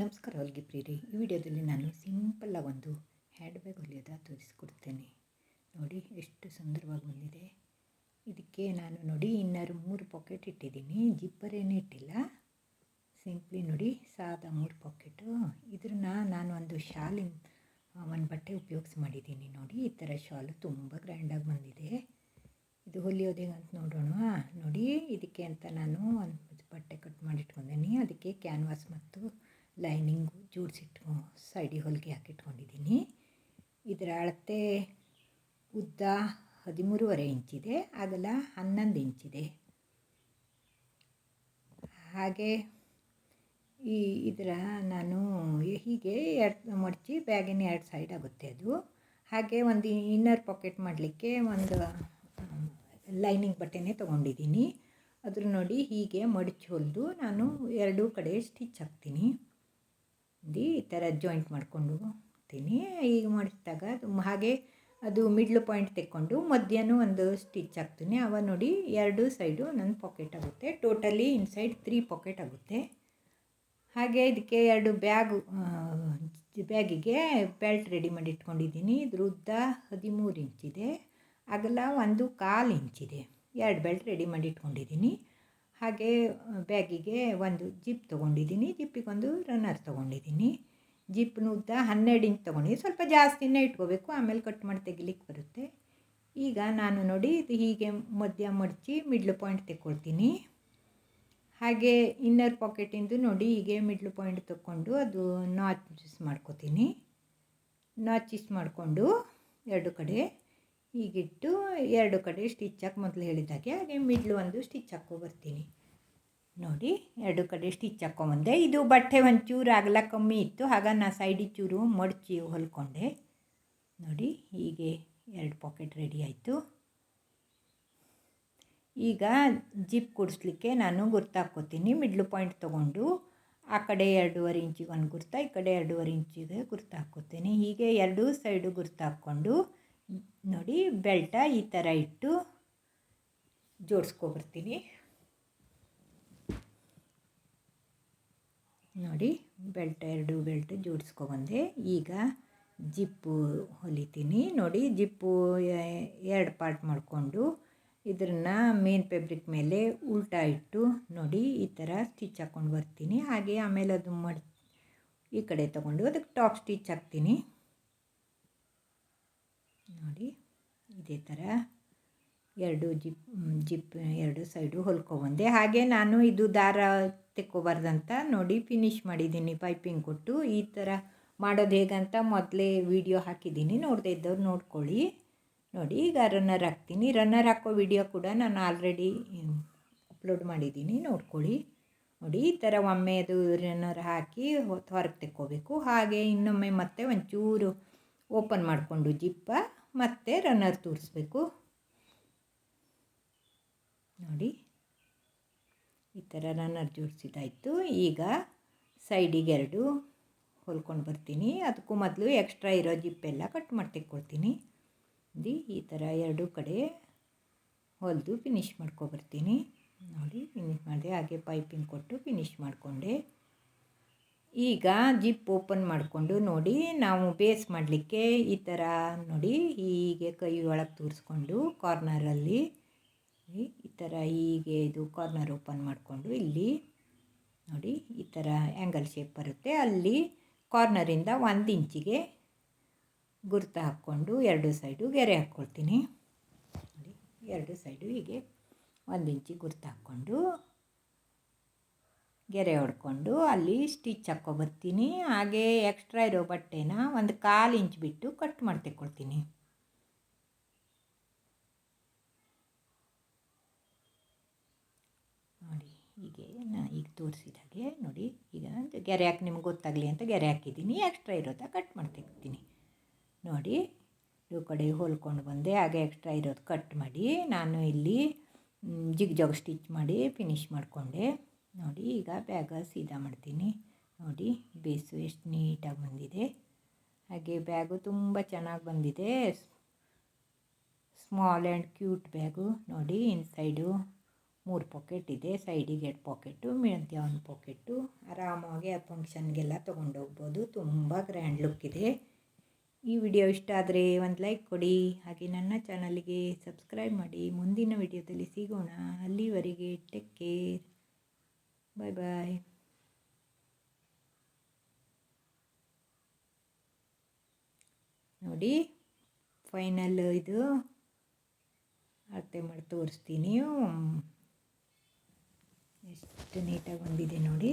ನಮಸ್ಕಾರ ಹೊಲಿಗೆ ಪ್ರೀರಿ. ಈ ವಿಡಿಯೋದಲ್ಲಿ ನಾನು ಸಿಂಪಲ್ಲಾಗಿ ಒಂದು ಹ್ಯಾಂಡ್ ಬ್ಯಾಗ್ ಹೊಲಿಯೋದ ತೋರಿಸ್ಕೊಡ್ತೇನೆ. ನೋಡಿ, ಎಷ್ಟು ಸುಂದರವಾಗಿ ಬಂದಿದೆ ಇದಕ್ಕೆ ನಾನು ನೋಡಿ ಇನ್ನರು ಮೂರು ಪಾಕೆಟ್ ಇಟ್ಟಿದ್ದೀನಿ. ಜಿಪ್ಪರ್ ಏನೂ ಇಟ್ಟಿಲ್ಲ. ಸಿಂಪ್ಲಿ ನೋಡಿ, ಸಾದಾ ಮೂರು ಪಾಕೆಟು ಇದನ್ನು ನಾನು ಒಂದು ಶಾಲಿನ ಒಂದು ಬಟ್ಟೆ ಉಪಯೋಗಿಸಿ ಮಾಡಿದ್ದೀನಿ ನೋಡಿ. ಈ ಥರ ಶಾಲು ತುಂಬ ಗ್ರ್ಯಾಂಡಾಗಿ ಬಂದಿದೆ. ಇದು ಹೊಲಿಯೋದೇ ಅಂತ ನೋಡೋಣ. ನೋಡಿ, ಇದಕ್ಕೆ ಅಂತ ನಾನು ಒಂದು ಬಟ್ಟೆ ಕಟ್ ಮಾಡಿ ಇಟ್ಕೊಂಡಿದ್ದೀನಿ ಅದಕ್ಕೆ ಕ್ಯಾನ್ವಾಸ್ ಮತ್ತು ಲೈನಿಂಗು ಜೋಡಿಸಿಟ್ಟು ಸೈಡಿಗೆ ಹೊಲಿಗೆ ಹಾಕಿಟ್ಕೊಂಡಿದ್ದೀನಿ. ಇದರ ಅಳತೆ ಉದ್ದ ಹದಿಮೂರುವರೆ ಇಂಚಿದೆ ಅಗಲ ಹನ್ನೊಂದು ಇಂಚಿದೆ. ಹಾಗೆ ಈ ಇದರ ನಾನು ಹೀಗೆ ಎರಡು ಮಡಚಿ ಬ್ಯಾಗಿನ ಎರಡು ಸೈಡ್ ಆಗುತ್ತೆ ಅದು. ಹಾಗೆ ಒಂದು ಇನ್ನರ್ ಪಾಕೆಟ್ ಮಾಡಲಿಕ್ಕೆ ಒಂದು ಲೈನಿಂಗ್ ಬಟ್ಟೆನೇ ತೊಗೊಂಡಿದ್ದೀನಿ. ಅದ್ರ ನೋಡಿ ಹೀಗೆ ಮಡಚಿ ಹೊಲಿದು ನಾನು ಎರಡೂ ಕಡೆ ಸ್ಟಿಚ್ ಹಾಕ್ತೀನಿ. ಈ ಥರ ಜಾಯಿಂಟ್ ಮಾಡಿಕೊಂಡು ಹೋಗ್ತೀನಿ ಈಗ ಮಾಡಿಸಿದಾಗ ಹಾಗೆ ಅದು ಮಿಡ್ಲ್ ಪಾಯಿಂಟ್ ತೆಕ್ಕೊಂಡು ಮಧ್ಯಾಹ್ನ ಒಂದು ಸ್ಟಿಚ್ ಹಾಕ್ತೀನಿ. ಅವ ನೋಡಿ ಎರಡು ಸೈಡು ನನ್ನ ಪಾಕೆಟ್ ಆಗುತ್ತೆ. ಟೋಟಲಿ ಇನ್ಸೈಡ್ ತ್ರೀ ಪಾಕೆಟ್ ಆಗುತ್ತೆ. ಹಾಗೆ ಇದಕ್ಕೆ ಎರಡು ಬ್ಯಾಗು ಬ್ಯಾಗಿಗೆ ಬೆಲ್ಟ್ ರೆಡಿ ಮಾಡಿ ಇಟ್ಕೊಂಡಿದ್ದೀನಿ. ಇದ್ರ ಉದ್ದ ಹದಿಮೂರು ಇಂಚಿದೆ ಅಗಲ ಒಂದು ಕಾಲು ಇಂಚಿದೆ ಎರಡು ಬೆಲ್ಟ್ ರೆಡಿ ಮಾಡಿ ಇಟ್ಕೊಂಡಿದ್ದೀನಿ. ಹಾಗೆ ಬ್ಯಾಗಿಗೆ ಒಂದು ಜಿಪ್ ತೊಗೊಂಡಿದ್ದೀನಿ. ಜಿಪ್ಪಿಗೊಂದು ರನ್ನರ್ ತೊಗೊಂಡಿದ್ದೀನಿ. ಜಿಪ್ನ ಉದ್ದ ಹನ್ನೆರಡು ಇಂಚ್ ತೊಗೊಂಡಿದ್ದೀನಿ. ಸ್ವಲ್ಪ ಜಾಸ್ತಿನೇ ಇಟ್ಕೋಬೇಕು. ಆಮೇಲೆ ಕಟ್ ಮಾಡಿ ತೆಗಿಲಿಕ್ಕೆ ಬರುತ್ತೆ. ಈಗ ನಾನು ನೋಡಿ ಇದು ಹೀಗೆ ಮಧ್ಯ ಮಡಚಿ ಮಿಡ್ಲ್ ಪಾಯಿಂಟ್ ತೆಕ್ಕೊಳ್ತೀನಿ. ಹಾಗೆ ಇನ್ನರ್ ಪಾಕೆಟಿಂದು ನೋಡಿ ಹೀಗೆ ಮಿಡ್ಲ್ ಪಾಯಿಂಟ್ ತಗೊಂಡು ಅದು ನಾಚಸ್ ಮಾಡ್ಕೋತೀನಿ. ನಾಚಿಸ್ ಮಾಡಿಕೊಂಡು ಎರಡು ಕಡೆ. ಹೀಗಿಟ್ಟು ಎರಡು ಕಡೆ ಸ್ಟಿಚ್ ಹಾಕಿ ಮೊದಲು ಹೇಳಿದಾಗೆ ಹಾಗೆ ಮಿಡ್ಲ್ ಒಂದು ಸ್ಟಿಚ್ ಹಾಕೋ ಬರ್ತೀನಿ. ನೋಡಿ, ಎರಡು ಕಡೆ ಸ್ಟಿಚ್ ಹಾಕ್ಕೊಂಬಂದೆ ಇದು ಬಟ್ಟೆ ಒಂಚೂರು ಅಗಲ ಕಮ್ಮಿ ಇತ್ತು, ಆಗ ನಾ ಸೈಡಿಗೆ ಚೂರು ಮಡಚಿ ಹೊಲ್ಕೊಂಡೆ. ನೋಡಿ, ಹೀಗೆ ಎರಡು ಪಾಕೆಟ್ ರೆಡಿ ಆಯಿತು. ಈಗ ಜಿಪ್ ಕೊಡಿಸ್ಲಿಕ್ಕೆ ನಾನು ಗುರ್ತಾಕ್ಕೋತೀನಿ ಮಿಡ್ಲ್ ಪಾಯಿಂಟ್ ತೊಗೊಂಡು, ಆ ಕಡೆ ಎರಡೂವರೆ ಇಂಚಿಗೆ ಒಂದು ಗುರ್ತ, ಈ ಕಡೆ ಎರಡೂವರೆ ಇಂಚಿಗೆ ಗುರ್ತು ಹಾಕ್ಕೋತೀನಿ. ಹೀಗೆ ಎರಡೂ ಸೈಡು ಗುರ್ತು ಹಾಕ್ಕೊಂಡು ನೋಡಿ, ಬೆಲ್ಟ ಈ ಥರ ಇಟ್ಟು ಜೋಡಿಸ್ಕೊಬರ್ತೀನಿ ನೋಡಿ, ಬೆಲ್ಟ್, ಎರಡು ಬೆಲ್ಟ್ ಜೋಡಿಸ್ಕೊಬಂದೆ ಈಗ ಜಿಪ್ಪು ಹೊಲಿತೀನಿ. ನೋಡಿ, ಜಿಪ್ಪು ಎರಡು ಪಾರ್ಟ್ ಮಾಡಿಕೊಂಡು ಇದನ್ನು ಮೇನ್ ಫ್ಯಾಬ್ರಿಕ್ ಮೇಲೆ ಉಲ್ಟಾ ಇಟ್ಟು ನೋಡಿ, ಈ ಥರ ಸ್ಟಿಚ್ ಹಾಕ್ಕೊಂಡು ಬರ್ತೀನಿ. ಹಾಗೆ ಆಮೇಲೆ ಅದು ಮಾಡಿ ಈ ಕಡೆ ತೊಗೊಂಡು ಅದಕ್ಕೆ ಟಾಪ್ ಸ್ಟಿಚ್ ಹಾಕ್ತೀನಿ. ನೋಡಿ, ಇದೇ ಥರ ಎರಡು ಜಿಪ್ ಜಿಪ್, ಎರಡು ಸೈಡು ಹೊಲ್ಕೊಬಂದೆ ಹಾಗೆ ನಾನು ಇದು ದಾರ ತೆಕ್ಕೋಬಾರ್ದಂತ ನೋಡಿ ಫಿನಿಶ್ ಮಾಡಿದ್ದೀನಿ ಪೈಪಿಂಗ್ ಕೊಟ್ಟು. ಈ ಥರ ಮಾಡೋದು ಹೇಗಂತ ಮೊದಲೇ ವಿಡಿಯೋ ಹಾಕಿದ್ದೀನಿ. ನೋಡದೇ ಇದ್ದವ್ರು ನೋಡ್ಕೊಳ್ಳಿ. ನೋಡಿ, ಈಗ ರನ್ನರ್ ಹಾಕ್ತೀನಿ. ರನ್ನರ್ ಹಾಕೋ ವಿಡಿಯೋ ಕೂಡ ನಾನು ಆಲ್ರೆಡಿ ಅಪ್ಲೋಡ್ ಮಾಡಿದ್ದೀನಿ. ನೋಡ್ಕೊಳ್ಳಿ. ನೋಡಿ, ಈ ಥರ ಒಮ್ಮೆ ಅದು ರನ್ನರ್ ಹಾಕಿ ಹೊರಗೆ ತೆಕ್ಕೋಬೇಕು. ಹಾಗೆ ಇನ್ನೊಮ್ಮೆ ಮತ್ತೆ ಒಂಚೂರು ಓಪನ್ ಮಾಡಿಕೊಂಡು ಜಿಪ್ಪ ಮತ್ತೆ ರನ್ನರ್ ತೋರಿಸ್ಬೇಕು. ನೋಡಿ, ಈ ಥರ ರನ್ನರ್ ಜೋಡಿಸಿದಾಯಿತು ಈಗ ಸೈಡಿಗೆ ಎರಡು ಹೊಲ್ಕೊಂಡು ಬರ್ತೀನಿ. ಅದಕ್ಕೂ ಮೊದಲು ಎಕ್ಸ್ಟ್ರಾ ಇರೋ ಜಿಪ್ಪೆಲ್ಲ ಕಟ್ ಮಾಡಿ ತೆಕ್ಕೊಳ್ತೀನಿ. ದಿ ಈ ಥರ ಎರಡೂ ಕಡೆ ಹೊಲಿದು ಫಿನಿಶ್ ಮಾಡ್ಕೊಬರ್ತೀನಿ ನೋಡಿ ಫಿನಿಶ್ ಮಾಡಿದೆ ಹಾಗೆ ಪೈಪಿಂಗ್ ಕೊಟ್ಟು ಫಿನಿಶ್ ಮಾಡಿಕೊಂಡೆ. ಈಗ ಜಿಪ್ ಓಪನ್ ಮಾಡಿಕೊಂಡು ನೋಡಿ, ನಾವು ಬೇಸ್ ಮಾಡಲಿಕ್ಕೆ ಈ ಥರ ನೋಡಿ, ಹೀಗೆ ಕೈ ಒಳಗೆ ತೋರಿಸ್ಕೊಂಡು ಕಾರ್ನರಲ್ಲಿ ಈ ಥರ ಹೀಗೆ ಇದು ಕಾರ್ನರ್ ಓಪನ್ ಮಾಡಿಕೊಂಡು ಇಲ್ಲಿ ನೋಡಿ, ಈ ಥರ ಆ್ಯಂಗಲ್ ಶೇಪ್ ಬರುತ್ತೆ. ಅಲ್ಲಿ ಕಾರ್ನರಿಂದ ಒಂದು ಇಂಚಿಗೆ ಗುರ್ತು ಹಾಕ್ಕೊಂಡು ಎರಡು ಸೈಡು ಗೆರೆ ಹಾಕ್ಕೊಳ್ತೀನಿ. ನೋಡಿ, ಎರಡು ಸೈಡು ಹೀಗೆ ಒಂದು ಇಂಚಿ ಗುರ್ತು ಹಾಕ್ಕೊಂಡು ಗೆರೆ ಹೊಡ್ಕೊಂಡು ಅಲ್ಲಿ ಸ್ಟಿಚ್ ಹಾಕ್ಕೊಬರ್ತೀನಿ ಹಾಗೆ ಎಕ್ಸ್ಟ್ರಾ ಇರೋ ಬಟ್ಟೆನ ಒಂದು ಕಾಲು ಇಂಚ್ ಬಿಟ್ಟು ಕಟ್ ಮಾಡಿ ತೆಕ್ಕೊಳ್ತೀನಿ ನೋಡಿ, ಹೀಗೆ ನಾನು ಈಗ ತೋರಿಸಿದಾಗೆ ನೋಡಿ, ಈಗ ಗೆರೆ ಹಾಕಿ ನಿಮ್ಗೆ ಗೊತ್ತಾಗಲಿ ಅಂತ ಗೆರೆ ಹಾಕಿದ್ದೀನಿ. ಎಕ್ಸ್ಟ್ರಾ ಇರೋದ ಕಟ್ ಮಾಡಿ ನೋಡಿ ಇವು ಕಡೆ ಹೊಲ್ಕೊಂಡು ಬಂದೆ. ಹಾಗೆ ಎಕ್ಸ್ಟ್ರಾ ಇರೋದು ಕಟ್ ಮಾಡಿ ನಾನು ಇಲ್ಲಿ ಜಿಗ್ ಜಾಗ್ ಸ್ಟಿಚ್ ಮಾಡಿ ಫಿನಿಶ್ ಮಾಡಿಕೊಂಡೆ. ನೋಡಿ, ಈಗ ಬ್ಯಾಗ ಸೀದಾ ಮಾಡ್ತೀನಿ. ನೋಡಿ, ಬೇಸು ಎಷ್ಟು ನೀಟಾಗಿ ಬಂದಿದೆ. ಹಾಗೆ ಬ್ಯಾಗು ತುಂಬ ಚೆನ್ನಾಗಿ ಬಂದಿದೆ. ಸ್ಮಾಲ್ ಆ್ಯಂಡ್ ಕ್ಯೂಟ್ ಬ್ಯಾಗು ನೋಡಿ ಇನ್ಸೈಡು ಮೂರು ಪಾಕೆಟ್ ಇದೆ. ಸೈಡಿಗೆ ಎರಡು ಪಾಕೆಟು ಮಧ್ಯ ಒಂದು ಪಾಕೆಟು ಆರಾಮಾಗಿ ಆ ಫಂಕ್ಷನ್ಗೆಲ್ಲ ತೊಗೊಂಡೋಗ್ಬೋದು ತುಂಬ ಗ್ರ್ಯಾಂಡ್ ಲುಕ್ ಇದೆ. ಈ ವಿಡಿಯೋ ಇಷ್ಟ ಆದರೆ ಒಂದು ಲೈಕ್ ಕೊಡಿ. ಹಾಗೆ ನನ್ನ ಚಾನಲ್ಗೆ ಸಬ್ಸ್ಕ್ರೈಬ್ ಮಾಡಿ. ಮುಂದಿನ ವಿಡಿಯೋದಲ್ಲಿ ಸಿಗೋಣ. ಅಲ್ಲಿವರೆಗೆ ಟೇಕ್ ಕೇರ್ ಬಾಯ್ ಬಾಯ್ ನೋಡಿ ಫೈನಲ್ ಇದು. ಅಳತೆ ಮಾಡಿ ತೋರಿಸ್ತೀನಿ. ಎಷ್ಟು ನೀಟಾಗಿ ಬಂದಿದೆ ನೋಡಿ.